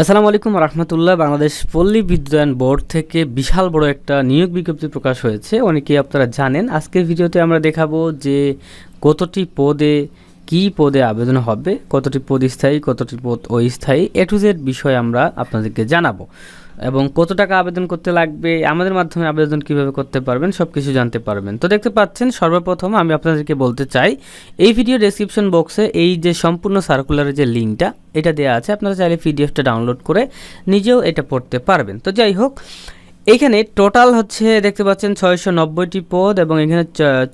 আসসালামু আলাইকুম রহমতুল্লাহ। বাংলাদেশ পল্লী বিদ্যুতায়ন বোর্ড থেকে বিশাল বড় একটা নিয়োগ বিজ্ঞপ্তি প্রকাশ হয়েছে। অনেকেই আপনারা জানেন, আজকের ভিডিওতে আমরা দেখাবো যে কতটি পদে কি পদে আবেদন হবে, কতটি পদ স্থায়ী, কতটি পদ অস্থায়ী, এ টু জেড বিষয় আমরা আপনাদেরকে জানাব। এবং কত টাকা আবেদন করতে লাগবে, আমাদের মাধ্যমে আবেদন কীভাবে করতে পারবেন সব কিছু জানতে পারবেন। তো দেখতে পাচ্ছেন, সর্বপ্রথম আমি আপনাদেরকে বলতে চাই, এই ভিডিও ডেসক্রিপশন বক্সে এই যে সম্পূর্ণ সার্কুলারের যে লিঙ্কটা এটা দেওয়া আছে, আপনারা চাইলে পিডিএফটা ডাউনলোড করে নিজেও এটা পড়তে পারবেন। তো যাই হোক এইখানে টোটাল হচ্ছে দেখতে পাচ্ছেন ছয়শো নব্বইটি পদ এবং এখানে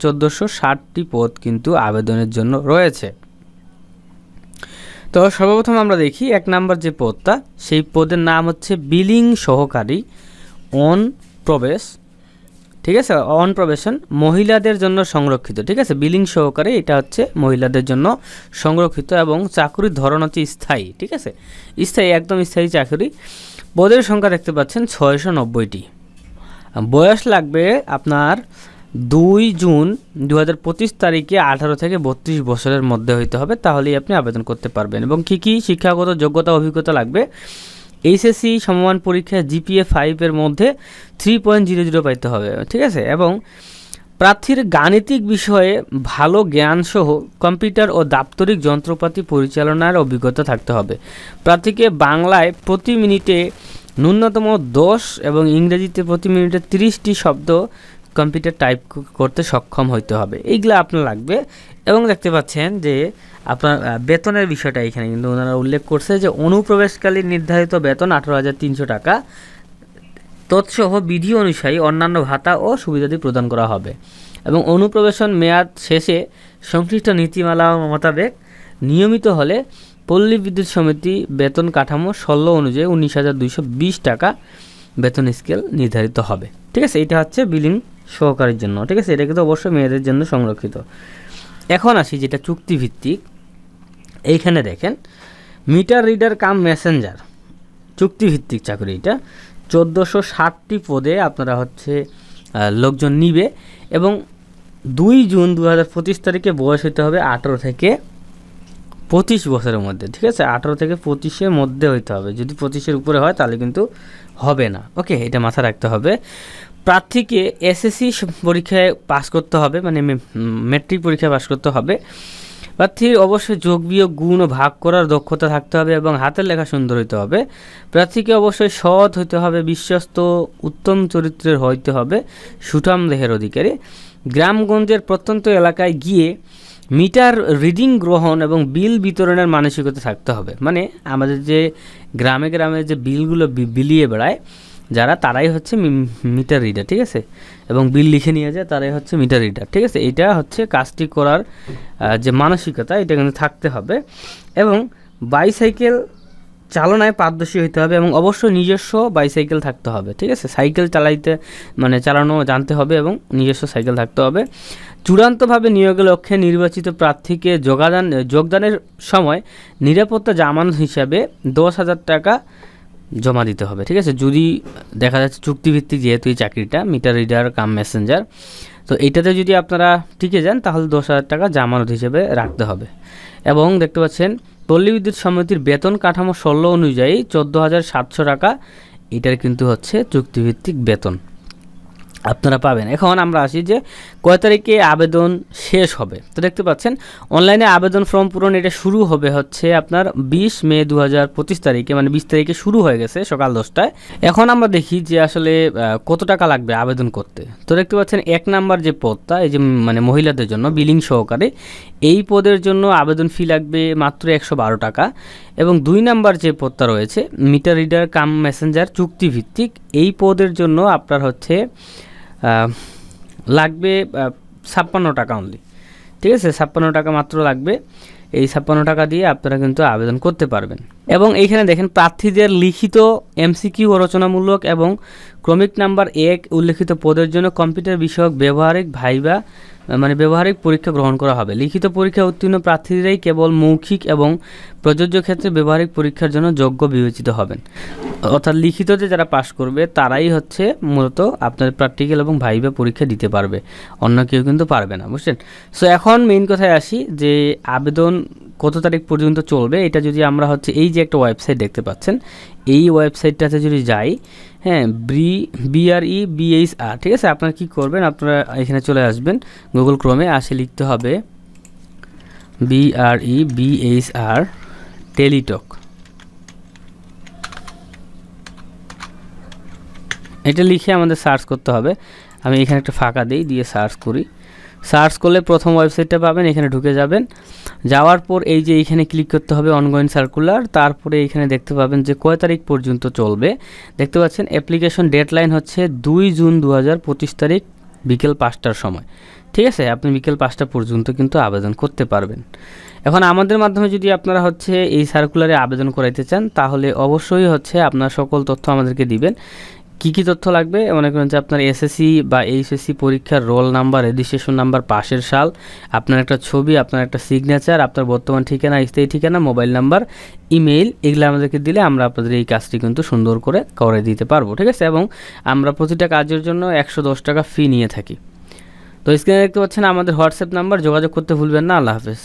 চোদ্দোশো ষাটটি পদ কিন্তু আবেদনের জন্য রয়েছে। তো সর্বপ্রথম আমরা দেখি এক নাম্বার যে পদটা, সেই পদের নাম হচ্ছে বিলিং সহকারী, অন প্রবেশ, ঠিক আছে? অন প্রবেশন, মহিলাদের জন্য সংরক্ষিত, ঠিক আছে? বিলিং সহকারী, এটা হচ্ছে মহিলাদের জন্য সংরক্ষিত এবং চাকরির ধরন হচ্ছে স্থায়ী, ঠিক আছে? স্থায়ী, একদম স্থায়ী চাকরি। পদের সংখ্যা দেখতে পাচ্ছেন ছয়শো নব্বইটি বয়স লাগবে আপনার দুই জুন দু হাজার পঁচিশ তারিখে আঠারো থেকে বত্রিশ বছরের মধ্যে হইতে হবে, তাহলেই আপনি আবেদন করতে পারবেন। এবং কী কী শিক্ষাগত যোগ্যতা, অভিজ্ঞতা লাগবে? এইচএসসি সমমান পরীক্ষায় জিপিএ ফাইভের মধ্যে থ্রি পয়েন্ট জিরো জিরো পাইতে হবে, ঠিক আছে? এবং প্রার্থীর গাণিতিক বিষয়ে ভালো জ্ঞানসহ কম্পিউটার ও দাপ্তরিক যন্ত্রপাতি পরিচালনার অভিজ্ঞতা থাকতে হবে। প্রার্থীকে বাংলায় প্রতি মিনিটে ন্যূনতম দশ এবং ইংরেজিতে প্রতি মিনিটে তিরিশটি শব্দ কম্পিউটার টাইপ করতে সক্ষম হইতে হবে। এইগুলো আপনার লাগবে। এবং দেখতে পাচ্ছেন যে আপনার বেতনের বিষয়টা এখানে কিন্তু ওনারা উল্লেখ করছে যে অনুপ্রবেশকালীন নির্ধারিত বেতন আঠারো হাজার তিনশো টাকা। তৎসহ বিধি অনুযায়ী অন্যান্য ভাতা ও সুবিধাদি প্রদান করা হবে। এবং অনুপ্রবেশন মেয়াদ শেষে সংশ্লিষ্ট নীতিমালা মোতাবেক নিয়মিত হলে পল্লী বিদ্যুৎ সমিতি বেতন কাঠামো ষোলো অনুযায়ী উনিশ হাজার দুইশো বিশ টাকা বেতন স্কেল নির্ধারিত হবে। ঠিক আছে? এটা হচ্ছে বিলিং সহকারীর জন্য। ঠিক আছে? এটা কিন্তু অবশ্যই মেয়েদের জন্য সংরক্ষিত। এখন আসি যেটা চুক্তিভিত্তিক। এইখানে দেখেন মিটার রিডার কাম মেসেঞ্জার চুক্তিভিত্তিক চাকরি এটা। চোদ্দোশো ষাটটি পদে আপনারা হচ্ছে লোকজন নিবে এবং দুই জুন দু হাজার পঁচিশ তারিখে বয়স হতে হবে আঠেরো থেকে পঁচিশ বছরের মধ্যে, ঠিক আছে? আঠেরো থেকে পঁচিশের মধ্যে হইতে হবে। যদি পঁচিশের উপরে হয় তাহলে কিন্তু হবে না। ওকে, এটা মাথা রাখতে হবে। প্রার্থীকে এসএসসি পরীক্ষায় পাস করতে হবে মানে মেট্রিক পরীক্ষায় পাস করতে হবে। প্রার্থীর অবশ্যই যোগ বিয়োগ গুণ ও ভাগ করার দক্ষতা থাকতে হবে এবং হাতের লেখা সুন্দর হইতে হবে। প্রার্থীকে অবশ্যই সৎ হইতে হবে, বিশ্বস্ত, উত্তম চরিত্রের হইতে হবে সুঠাম দেহের অধিকারী। গ্রামগঞ্জের প্রত্যন্ত এলাকায় গিয়ে মিটার রিডিং গ্রহণ এবং বিল বিতরণের মানসিকতা থাকতে হবে। মানে আমাদের যে গ্রামে গ্রামে যে বিলগুলো বিলিয়ে বেড়ায় যারা তারাই হচ্ছে মিটার রিডার ঠিক আছে? এবং বিল লিখে নিয়ে যায়, তারাই হচ্ছে মিটার রিডার ঠিক আছে? এটা হচ্ছে কাজটি করার যে মানসিকতা, এটা কিন্তু থাকতে হবে। এবং বাইসাইকেল চালনায় পারদর্শী হইতে হবে এবং অবশ্যই নিজস্ব বাইসাইকেল থাকতে হবে, ঠিক আছে? সাইকেল চালাইতে মানে চালানো জানতে হবে এবং নিজস্ব সাইকেল থাকতে হবে। চূড়ান্তভাবে নিয়োগের লক্ষ্যে নির্বাচিত প্রার্থীকে যোগদান, যোগদানের সময় নিরাপত্তা জামানত হিসাবে দশ হাজার টাকা জমা দিতে হবে, ঠিক আছে? যদি দেখা যাচ্ছে চুক্তিভিত্তিক যেহেতু এই চাকরিটা মিটার রিডার কাম মেসেঞ্জার তো এইটাতে যদি আপনারা টিকে যান, তাহলে দশ হাজার টাকা জামানত হিসেবে রাখতে হবে। এবং দেখতে পাচ্ছেন, পল্লী বিদ্যুৎ সমিতির বেতন কাঠামো ষোলো অনুযায়ী চোদ্দ হাজার সাতশো টাকা, এটার কিন্তু হচ্ছে চুক্তিভিত্তিক বেতন। আপনারা পাবেন। এখন আমরা আসি যে কয় তারিখে আবেদন শেষ হবে। তো দেখতে পাচ্ছেন অনলাইনে আবেদন ফর্ম পূরণ এটা শুরু হবে হচ্ছে আপনার বিশ মে দু হাজার পঁচিশ তারিখে মানে বিশ তারিখে শুরু হয়ে গেছে সকাল দশটায়। এখন আমরা দেখি যে আসলে কত টাকা লাগবে আবেদন করতে। তো দেখতে পাচ্ছেন, এক নাম্বার যে পদটা, এই যে মানে মহিলাদের জন্য বিলিং সহকারে, এই পদের জন্য আবেদন ফি লাগবে মাত্র একশো বারো টাকা। এবং দুই নাম্বার যে পদটা রয়েছে মিটার রিডার কাম মেসেঞ্জার চুক্তিভিত্তিক, এই পদের জন্য আপনার হচ্ছে লাগবে ছাপ্পান্ন টাকা অনলি ঠিক আছে? ছাপ্পান্ন টাকা মাত্র লাগবে। এই ছাপ্পান্ন টাকা দিয়ে আপনারা কিন্তু আবেদন করতে পারবেন। এবং এইখানে দেখেন, প্রার্থীদের লিখিত এমসিকিউ রচনামূলক এবং ক্রমিক নাম্বার এক উল্লেখিত পদের জন্য কম্পিউটার বিষয়ক, ব্যবহারিক, ভাইবা মানে ব্যবহারিক পরীক্ষা গ্রহণ করা হবে। লিখিত পরীক্ষা উত্তীর্ণ প্রার্থীরাই কেবল মৌখিক এবং প্রযোজ্য ক্ষেত্রে ব্যবহারিক পরীক্ষার জন্য যোগ্য বিবেচিত হবেন। অর্থাৎ লিখিততে যারা পাশ করবে, তারাই হচ্ছে মূলত আপনার প্র্যাকটিক্যাল এবং ভাইবা পরীক্ষা দিতে পারবে। অন্য কেউ কিন্তু পারবে না, বুঝছেন? সো এখন মেইন কথায় আসি যে আবেদন কত তারিখ পর্যন্ত চলবে, এটা যদি আমরা হচ্ছে এই যে একটা ওয়েবসাইট দেখতে পাচ্ছেন এই ওয়েবসাইটটাতে যদি যাই হ্যাঁ বি বিআরই বিএইচ আর ঠিক আছে? আপনারা কী করবেন? আপনারা এখানে চলে আসবেন গুগল ক্রোমে আসে লিখতে হবে বিআরই বিএইচ আর টেলিটক এটা লিখে আমাদের সার্চ করতে হবে। আমি এখানে একটা ফাঁকা দিই, দিয়ে সার্চ করি। সার্চ করলে প্রথম ওয়েবসাইটটা পাবেন, এখানে ঢুকে যাবেন। যাওয়ার পর এই যে এইখানে ক্লিক করতে হবে অনগোয়িং সার্কুলার তারপরে এখানে দেখতে পাবেন যে কয় তারিখ পর্যন্ত চলবে। দেখতে পাচ্ছেন অ্যাপ্লিকেশন ডেডলাইন হচ্ছে দুই জুন দু হাজার পঁচিশ তারিখ বিকেল পাঁচটার সময়। ঠিক আছে? আপনি বিকেল পাঁচটা পর্যন্ত কিন্তু আবেদন করতে পারবেন। এখন আমাদের মাধ্যমে যদি আপনারা হচ্ছে এই সার্কুলারে আবেদন করাইতে চান, তাহলে অবশ্যই হচ্ছে আপনার সকল তথ্য আমাদেরকে দিবেন। কী কী তথ্য লাগবে? মনে করেন যে আপনার এসএসসি বা এইচএসসি পরীক্ষার রোল নাম্বার রেজিস্ট্রেশন নাম্বার পাশের সাল, আপনার একটা ছবি, আপনার একটা সিগনেচার আপনার বর্তমান ঠিকানা, স্থায়ী ঠিকানা মোবাইল নাম্বার ইমেইল এগুলো আমাদেরকে দিলে আমরা আপনাদের এই কাজটি কিন্তু সুন্দর করে করে দিতে পারব, ঠিক আছে? এবং আমরা প্রতিটা কাজের জন্য একশো দশ টাকা ফি নিয়ে থাকি। তো স্ক্রিনে দেখতে পাচ্ছেন আমাদের হোয়াটসঅ্যাপ নাম্বার যোগাযোগ করতে ভুলবেন না, আল্লাহ হাফেজ।